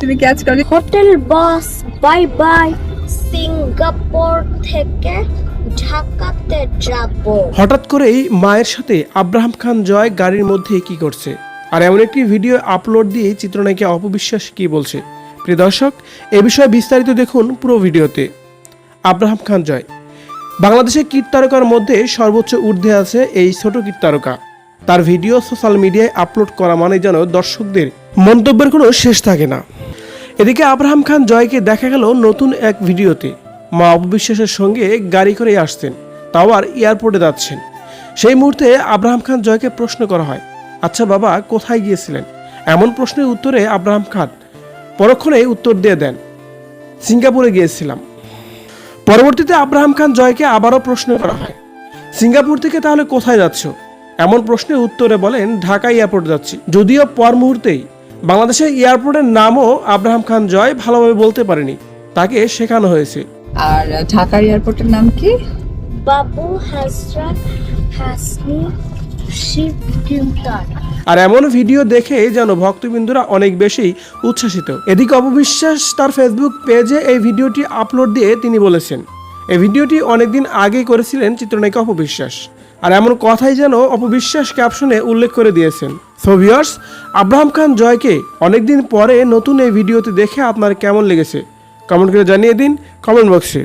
তুমি কি আজকাল হোটেল বাস বাই বাই সিঙ্গাপুর থেকে ঢাকাতে যাব। হঠাৎ করেই মায়ের সাথে আব্রাহাম খান জয় গাড়ির মধ্যে কি করছে? আর এমন একটি ভিডিও আপলোড দিয়ে চিত্রনায়িকা অপবিশ্বাস কি বলছে? প্রিয় দর্শক এ বিষয়ে বিস্তারিত দেখুন পুরো ভিডিওতে। আব্রাহাম খান জয়। বাংলাদেশের কীট তারকার মধ্যে সর্বোচ্চ ঊর্ধ্বে আছে এই ছোট কীট তারকা। তার ভিডিও সোশ্যাল মিডিয়ায় আপলোড করা মানে যেন দর্শকদের মন্তব্যের কোনো শেষ থাকে না। এদিকে আব্রাহাম খান জয়কে দেখা গেল নতুন এক ভিডিওতে। মা অপবিশ্বাসের সঙ্গে গাড়ি করে আসতেন তাও আর এয়ারপোর্টে যাচ্ছেন। সেই মুহূর্তে আব্রাহাম খান জয়কে প্রশ্ন করা হয় আচ্ছা বাবা, কোথায় গিয়েছিলেন? এমন প্রশ্নের উত্তরে আব্রাহাম খান পরক্ষণে উত্তর দিয়ে দেন, সিঙ্গাপুরে গিয়েছিলাম। পরবর্তীতে আব্রাহাম খান জয়কে আবারও প্রশ্ন করা হয়, সিঙ্গাপুর থেকে তাহলে কোথায় যাচ্ছ? এমন প্রশ্নের উত্তরে বলেন, ঢাকা এয়ারপোর্ট যাচ্ছি। যদিও পর মুহূর্তেই বাংলাদেশের এয়ারপোর্টের নামও আব্রাহাম খান জয় ভালোভাবে বলতে পারেনি। তাকে শেখানো হয়েছে। আর ঢাকার এয়ারপোর্টের নাম কি? বাবু হাসনি আর এমন ভিডিও দেখে যেন ভক্তবিন্দুরা অনেক বেশি উচ্ছ্বাসিত। এদিকে অপবিশ্বাস তার ফেসবুক পেজে এই ভিডিওটি আপলোড দিয়ে তিনি বলেছেন এই ভিডিওটি অনেকদিন আগেই করেছিলেন চিত্রনায়িকা অপবিশ্বাস। আর এমন কথাই যেন অপবিশ্বাস ক্যাপশনে উল্লেখ করে দিয়েছেন। সো ভিউয়ার্স আব্রাহাম খান জয়কে অনেকদিন পরে নতুন এই ভিডিওতে দেখে আপনার কেমন লেগেছে? কমেন্ট করে জানিয়ে দিন কমেন্ট বক্সে